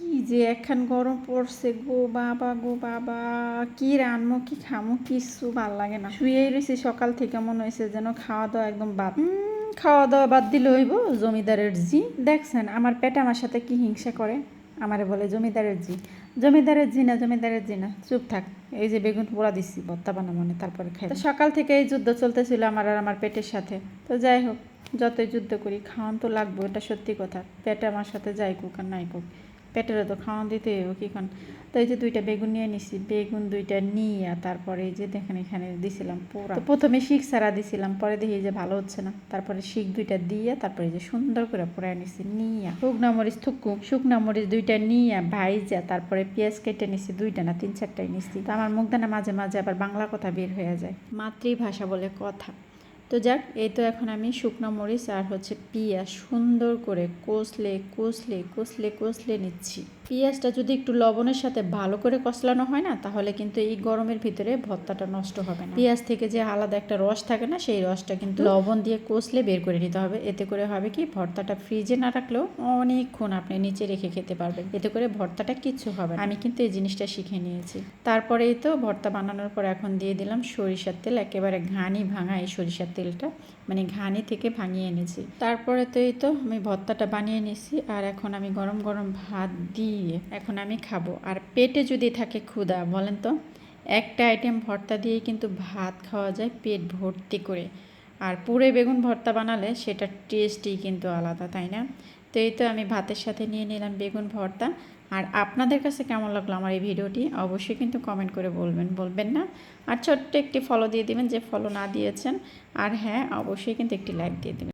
কি যে একখান গরম পড়ছে গো বাবা গো বাবা। কি রানমো কি খামো, কিচ্ছু ভালো লাগে না। শুয়েই রয়েছি সকাল থেকে, মনে হয়েছে যেন খাওয়া দাওয়া একদম বাদ। খাওয়া দাওয়া বাদ দিলে হইব জমিদারের জি। দেখছেন, আমার পেট আমার সাথে কি হিংসা করে? আমারে বলে জমিদারের জি। জমিদারের জি না, জমিদারের জি না। চুপ থাক, এই যে বেগুন পোড়া দিচ্ছি ভর্তা বানা মনে তারপরে খাই। তো সকাল থেকে এই যুদ্ধ চলতেছিল আমার আর আমার পেটের সাথে। তো যাই হোক, যতই যুদ্ধ করি, খাওয়ান তো লাগবে, এটা সত্যি কথা। পেটে আমার সাথে যাই কুক আর নাই কুক। পেটেরও তো খাওয়ান দিতে হবে কি খান তো এই যে দুইটা বেগুন নিয়ে নিছি, বেগুন দুইটা নিয়ে তারপরে এই যে দেখেন এখানে দিছিলাম পোড়া। তো প্রথমে শিক সারা দিছিলাম, পরে দেখি যে ভালো হচ্ছে না। তারপরে শিক দুইটা দিয়ে তারপরে যে সুন্দর করে পোড়ায় নিছি, নিয়া। শুকনা মরিচ, থুকু শুকনা মরিচ দুইটা নিয়ে ভাইজা, তারপরে পেঁয়াজ কেটে নিছি দুইটা না, তিন চারটাই নিছি। তো আমার মুখদানা মাঝে মাঝে আবার বাংলা কথা বের হয়ে যায়। মাতৃভাষা বলে কথা। তো যাক, এই তো এখন আমি শুকনো মরিচ আর হচ্ছে পিয়া সুন্দর করে কষলে কষলে কষলে কষলে নিচ্ছি। পেঁয়াজটা যদি একটু লবণের সাথে ভালো করে কষলানো হয় না, তাহলে কিন্তু এই গরমের ভিতরে ভর্তাটা নষ্ট হবে না। পেঁয়াজ থেকে যে আলাদা একটা রস থাকে না, সেই রসটা কিন্তু লবণ দিয়ে কষলে বের করে নিতে হবে। এতে করে হবে কি, ভর্তাটা ফ্রিজে না রাখলেও অনেকক্ষণ আপনি নিচে রেখে খেতে পারবেন। এতে করে ভর্তাটা কিচ্ছু হবে আমি কিন্তু এই জিনিসটা শিখে নিয়েছি। তারপরেই তো ভর্তা বানানোর পর এখন দিয়ে দিলাম সরিষার তেল, একেবারে ঘানি ভাঙা এই সরিষার তেলটা। মানে ঘানি থেকে ভাঙিয়ে এনেছি। তারপরে তো এই তো আমি ভর্তাটা বানিয়ে নিয়েছি, আর এখন আমি গরম গরম ভাত দিয়ে এখন আমি খাব। আর পেটে যদি থাকে ক্ষুধা, বলেন তো, একটা আইটেম ভর্তা দিয়ে কিন্তু ভাত খাওয়া যায় পেট ভর্তি করে। আর পুরে বেগুন ভর্তা বানালে সেটা টেস্টই কিন্তু আলাদা, তাই না? তো এই তো আমি ভাতের সাথে নিয়ে নিলাম বেগুন ভর্তা। আর আপনাদের কাছে কেমন লাগল আমার এই ভিডিওটি? অবশ্যই কিন্তু কমেন্ট করে বলবেন বলবেন না। আর ছোট্ট একটি ফলো দিয়ে দিবেন, যে ফলো না দিয়েছেন, আর হ্যাঁ অবশ্যই কিন্তু একটি লাইক দিয়ে দিবেন।